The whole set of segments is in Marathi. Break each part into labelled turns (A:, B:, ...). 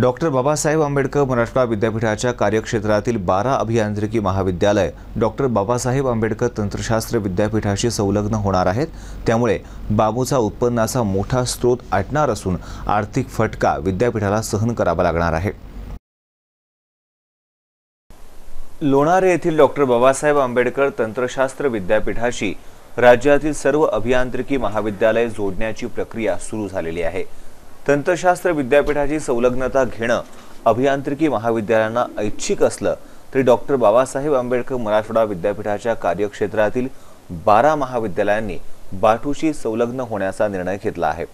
A: डॉक्टर बाबासाहेब आंबेडकर मराठवाडा विद्यापीठाच्या कार्यक्षेत्रातील बारा अभियांत्रिकी महाविद्यालय डॉक्टर बाबासाहेब आंबेडकर तंत्रशास्त्र विद्यापीठाशी संलग्न होणार आहेत. त्यामुळे बाबूचा उत्पन्नाचा मोठा स्रोत आटणार असून आर्थिक फटका विद्यापीठाला सहन करावा लागणार आहे. लोणारे येथील डॉक्टर बाबासाहेब आंबेडकर तंत्रशास्त्र विद्यापीठाशी राज्यातील सर्व अभियांत्रिकी महाविद्यालय जोडण्याची प्रक्रिया सुरू झालेली आहे. तंत्रशास्त्र विद्यापीठाची संलग्नता घेणं अभियांत्रिकी महाविद्यालयांना ऐच्छिक असलं तरी डॉक्टर बाबासाहेब आंबेडकर मराठवाडा विद्यापीठाच्या कार्यक्षेत्रातील बारा महाविद्यालयांनी बाटूशी संलग्न होण्याचा निर्णय घेतला आहे.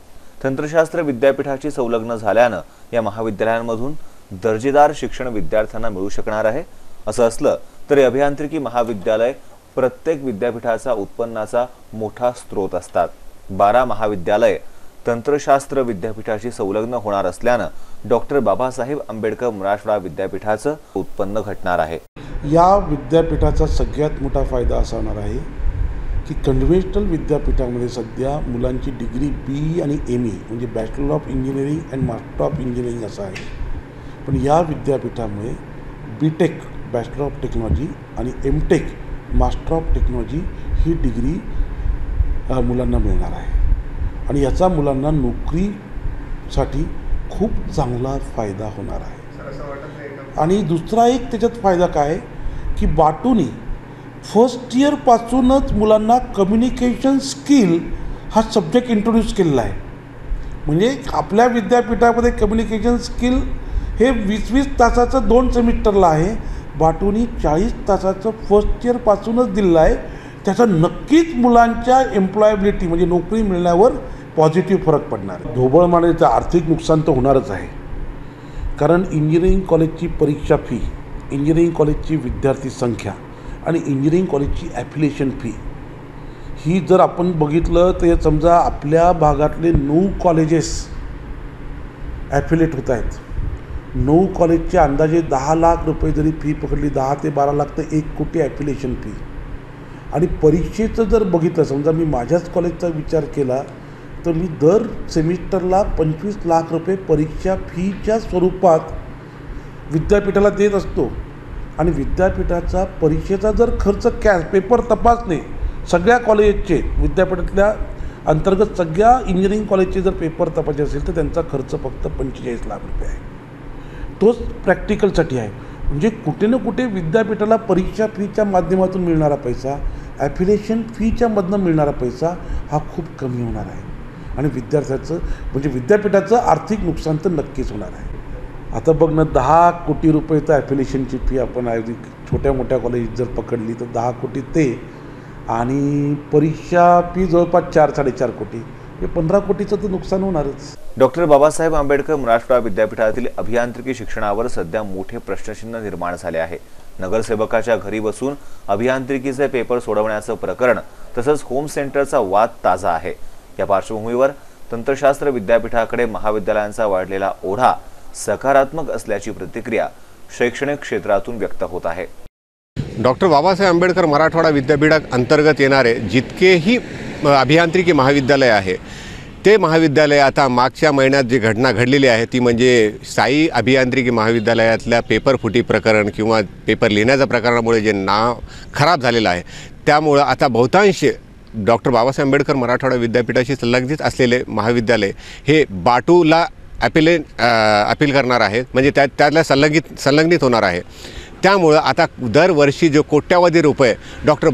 A: तंत्रशास्त्र विद्यापीठाची संलग्न झाल्यानं या महाविद्यालयांमधून दर्जेदार शिक्षण विद्यार्थ्यांना मिळू शकणार आहे. असं असलं तरी अभियांत्रिकी महाविद्यालय प्रत्येक विद्यापीठाचा उत्पन्नाचा मोठा स्रोत असतात. बारा महाविद्यालय तंत्रशास्त्र विद्यापीठाशी संलग्न होणार असल्यानं डॉक्टर बाबासाहेब आंबेडकर मराठवाडा विद्यापीठाचं उत्पन्न घटणार आहे.
B: या विद्यापीठाचा सगळ्यात मोठा फायदा असा होणार आहे की कन्व्हेन्शनल विद्यापीठामध्ये सध्या मुलांची डिग्री बी आणि एम ई म्हणजे bachelor of engineering and master of engineering असं आहे. पण या विद्यापीठामुळे B tech bachelor of technology आणि M tech master of technology he degree मुलांना मिळणार आहे. आणि याचा मुलांना नोकरीसाठी खूप चांगला फायदा होणार आहे. आणि दुसरा एक त्याच्यात फायदा काय? की बाटूनी फर्स्ट इयरपासूनच मुलांना कम्युनिकेशन स्किल हा सब्जेक्ट इंट्रोड्यूस केलेला आहे. म्हणजे आपल्या विद्यापीठामध्ये कम्युनिकेशन स्किल हे वीस वीस तासाचं दोन सेमिस्टरला आहे. बाटूनी चाळीस तासाचं फर्स्ट इयरपासूनच दिलेलं आहे. त्याचा नक्कीच मुलांच्या एम्प्लॉयबिलिटी म्हणजे नोकरी मिळण्यावर पॉझिटिव्ह फरक पडणार आहे. ढोबळमानेचं आर्थिक नुकसान तर होणारच आहे. कारण इंजिनिअरिंग कॉलेजची परीक्षा फी इंजिनिअरिंग कॉलेजची विद्यार्थी संख्या आणि इंजिनिअरिंग कॉलेजची ॲफिलिएशन फी ही जर आपण बघितलं तर समजा आपल्या भागातले नऊ कॉलेजेस ॲफिलेट होत आहेत. नऊ कॉलेजचे अंदाजे दहा लाख रुपये जरी फी पकडली दहा ते बारा लाख तर एक कोटी ॲफिलिएशन फी आणि परीक्षेचं जर बघितलं समजा मी माझ्याच कॉलेजचा विचार केला तर मी दर सेमिस्टरला पंचवीस लाख रुपये परीक्षा फीच्या स्वरूपात विद्यापीठाला देत असतो. आणि विद्यापीठाचा परीक्षेचा जर खर्च कॅश पेपर तपासणे सगळ्या कॉलेजचे विद्यापीठातल्या अंतर्गत सगळ्या इंजिनिअरिंग कॉलेजचे जर पेपर तपासायचे असेल तर त्यांचा खर्च फक्त पंचेचाळीस लाख रुपये आहे. तोच प्रॅक्टिकलसाठी आहे. म्हणजे कुठे ना कुठे विद्यापीठाला परीक्षा फीच्या माध्यमातून मिळणारा पैसा ॲफिलिएशन फीच्यामधनं मिळणारा पैसा हा खूप कमी होणार आहे. आणि विद्यार्थ्याचं म्हणजे विद्यापीठाचं आर्थिक नुकसान तर नक्कीच होणार आहे. आता बघ ना दहा कोटी रुपये तर ॲफिलिएशनची फी आपण आहे छोट्या मोठ्या कॉलेज जर पकडली तर दहा कोटी ते. आणि परीक्षा फी जवळपास चार साडेचार कोटी. हे पंधरा कोटीचं तर नुकसान होणारच.
A: डॉक्टर बाबासाहेब आंबेडकर मराठवाडा विद्यापीठातील अभियांत्रिकी शिक्षणावर सध्या मोठे प्रश्नचिन्ह निर्माण झाले आहे. नगरसेवकाच्या घरी बसून अभियांत्रिकीचे पेपर सोडवण्याचं प्रकरण तसंच होम सेंटरचा वाद ताजा आहे. या पार्श्वभूमीवर तंत्रशास्त्र विद्यापीठाकडे महाविद्यालयांचा वाढलेला ओढा सकारात्मक असल्याची प्रतिक्रिया शैक्षणिक क्षेत्रातून व्यक्त होत आहे.
C: डॉक्टर बाबासाहेब आंबेडकर मराठवाडा विद्यापीठात अंतर्गत येणारे जितकेही अभियांत्रिकी महाविद्यालय आहे ते महाविद्यालय आता मागच्या महिन्यात जी घटना घडलेली आहे ती म्हणजे साई अभियांत्रिकी महाविद्यालयातल्या पेपर फुटी प्रकरण किंवा पेपर लिहिण्याच्या प्रकरणामुळे जे नाव खराब झालेलं आहे त्यामुळं आता बहुतांश डॉक्टर बाबासाहेब आंबेडकर मराठवाडा विद्यापीठाशी संलग्नित असलेले महाविद्यालय हे बाटूला ॲपिले अपील करणार आहे. म्हणजे त्या त्यातल्या संलग्नित संलग्नित होणार आहे. त्यामुळं आता दरवर्षी जो कोट्यावधी रुपये डॉक्टर